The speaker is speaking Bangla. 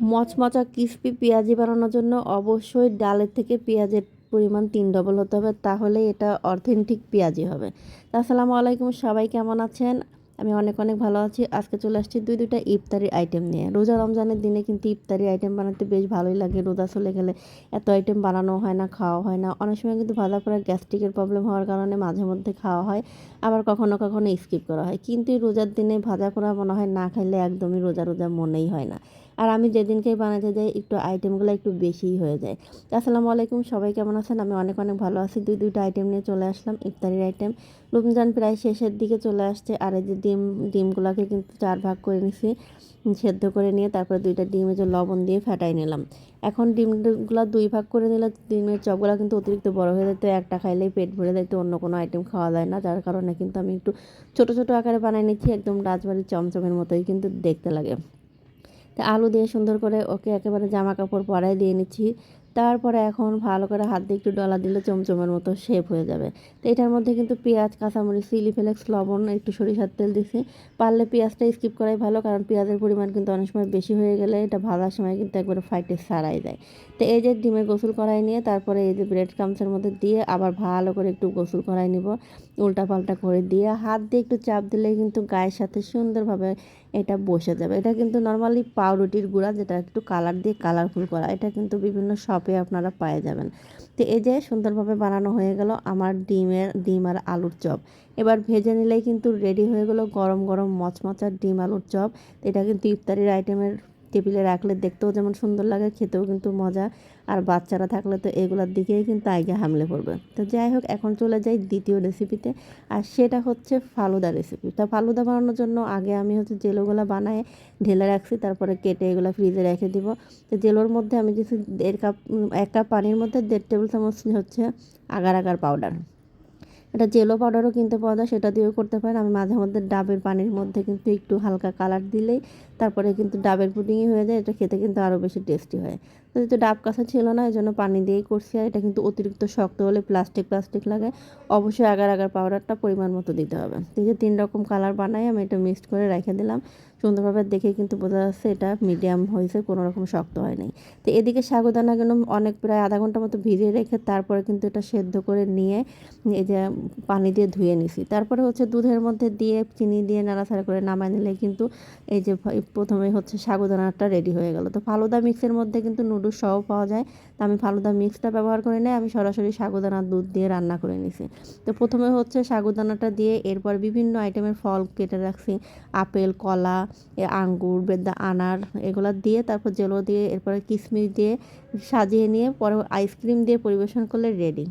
মচমচা ক্রিস্পি পেঁয়াজি বানানোর জন্য অবশ্যই ডালের থেকে পেঁয়াজের পরিমাণ তিন ডবল হতে হবে, তাহলে এটা অথেন্টিক পেঁয়াজি হবে। আসসালামু আলাইকুম, সবাই কেমন আছেন? আমি অনেক অনেক ভালো আছি। আজকে চলে আসছি দুই দুইটা ইফতারির আইটেম নিয়ে। রোজা রমজানের দিনে কিন্তু ইফতারি আইটেম বানাতে বেশ ভালোই লাগে। রোজা চলে গেলে এত আইটেম বানানো হয় না, খাওয়া হয় না। অনেক সময় কিন্তু ভাজা পরে গ্যাস্ট্রিকের প্রবলেম হওয়ার কারণে মাঝে মধ্যে খাওয়া হয়, আবার কখনো কখনো স্কিপ করা হয়। কিন্তু রোজার দিনে ভাজা করা মনে হয় না খাইলে একদমই রোজা রোজা মনেই হয় না। আর আমি যেদিনকেই বানাতে যাই, একটু আইটেমগুলো একটু বেশিই হয়ে যায়। আসসালামু আলাইকুম, সবাই কেমন আছেন? আমি অনেক অনেক ভালো আছি। দুই দুইটা আইটেম নিয়ে চলে আসলাম, ইফতারির আইটেম রমজান প্রায় শেষের দিকে চলে আসছে, আর এই যে ডিম, ডিমগুলোকে কিন্তু চার ভাগ করে নিছি, সেদ্ধ করে নিয়ে তারপরে দুইটা ডিমে যে লবণ দিয়ে ফেটাই নিলাম। এখন ডিমগুলো দুই ভাগ করে নিলে ডিমের চপগুলো কিন্তু অতিরিক্ত বড় হয়ে যেত একটা খাইলেই পেট ভরে যেত অন্য কোনো আইটেম খাওয়া যায় না। যার কারণে কিন্তু আমি একটু ছোট ছোট আকারে বানাই নিচ্ছি, একদম রাজবাড়ির চমচমের মতোই কিন্তু দেখতে লাগে। আলু দিয়ে সুন্দর করে ওকে একেবারে জামা কাপড় পরাই দিয়ে নিচ্ছি। তারপরে এখন ভালো করে হাত দিয়ে একটু ডলা দিলে চমচমের মতো শেপ হয়ে যাবে। তো এটার মধ্যে কিন্তু পেঁয়াজ, কাঁচামরিচ চিলি ফ্লেক্স লবণ, একটু সরিষার তেল দিছি। পারলে পেঁয়াজটা স্কিপ করাই ভালো, কারণ পেঁয়াজের পরিমাণ কিন্তু অনেক সময় বেশি হয়ে গেলে এটা ভাজার সময় কিন্তু একবারে ফাইটে সারাই যায় তো এই যে ডিমের গোসল করাই নিয়ে, তারপরে এই যে ব্রেড কামসের মধ্যে দিয়ে আবার ভালো করে একটু গোসল করাই নিব। উল্টা পাল্টা করে দিয়ে হাত দিয়ে একটু চাপ দিলে কিন্তু গায়ের সাথে সুন্দরভাবে এটা বসে যাবে। এটা কিন্তু নর্মালি পাউরুটির গুঁড়া, যেটা একটু কালার দিয়ে কালারফুল করা, এটা কিন্তু বিভিন্ন শপে আপনারা পায়ে যাবেন। তো এই যে সুন্দরভাবে বানানো হয়ে গেল আমার ডিমের, ডিম আর আলুর চপ। এবার ভেজে নিলেই কিন্তু রেডি হয়ে গেল গরম গরম মচমচার ডিম আলুর চপ। এটা কিন্তু ইফতারির আইটেমের টেবিলে রাখলে দেখতেও যেমন সুন্দর লাগে, খেতেও কিন্তু মজা। আর বাচ্চারা থাকলে তো এগুলোর দিকেই কিন্তু আগে হামলে পড়বে। তো যাই হোক, এখন চলে যাই দ্বিতীয় রেসিপিতে আর সেটা হচ্ছে ফালুদা রেসিপি তা ফালুদা বানানোর জন্য আগে আমি হচ্ছে জেলোগুলো বানায় ঢেলে রাখছি, তারপরে কেটে এগুলো ফ্রিজে রেখে দিব। তো জেলোর মধ্যে আমি কিছু দেড় কাপ এক কাপ পানির মধ্যে দেড় টেবিল চামচ হচ্ছে আগার আগার পাউডার এটা জেলো পাউডারও কিনতে পাওয়া যায়, সেটা দিয়েও করতে পারেন। আমি মাঝে মধ্যে ডাবের পানির মধ্যে কিন্তু একটু হালকা কালার দিলেই তারপরে কিন্তু ডাবের পুডিংই হয়ে যায়, এটা খেতে কিন্তু আরও বেশি টেস্টি হয়। তো যেহেতু ডাব কাঁচা ছিল না এই জন্য পানি দিয়েই করছি, আর এটা কিন্তু অতিরিক্ত শক্ত হলে প্লাস্টিক প্লাস্টিক লাগে। অবশ্যই আগার আগার পাউডারটা পরিমাণ মতো দিতে হবে। তো যে তিন রকম কালার বানাই, আমি এটা মিক্সড করে রেখে দিলাম। সুন্দরভাবে দেখে কিন্তু বোঝা যাচ্ছে এটা মিডিয়াম হয়েছে, কোনো রকম শক্ত হয়নি। তো এদিকে সাগুদানা কিন্তু অনেক প্রায় আধা ঘণ্টা মতো ভিজিয়ে রেখে তারপরে কিন্তু এটা সেদ্ধ করে নিয়ে এই যে পানি দিয়ে ধুয়ে নিছি। তারপরে হচ্ছে দুধের মধ্যে দিয়ে চিনি দিয়ে নাড়াচাড়া করে নামায় নিলে কিন্তু এই যে প্রথমে হচ্ছে সাগুদানাটা রেডি হয়ে গেল। তো ফালুদা মিক্সের মধ্যে কিন্তু নুডলস সহ পাওয়া যায়। তো আমি ফালুদা মিক্সটা ব্যবহার করে নেই আমি সরাসরি সাগুদানার দুধ দিয়ে রান্না করে নিছি। তো প্রথমে হচ্ছে সাগুদানাটা দিয়ে এরপর বিভিন্ন আইটেমের ফল কেটে রাখছি। আপেল, কলা আঙ্গুর, বেদা, আনার এগুলো দিয়ে তারপর জেলো দিয়ে এরপরে কিশমিশ দিয়ে সাজিয়ে নিয়ে পরে আইসক্রিম দিয়ে পরিবেশন করলে রেডি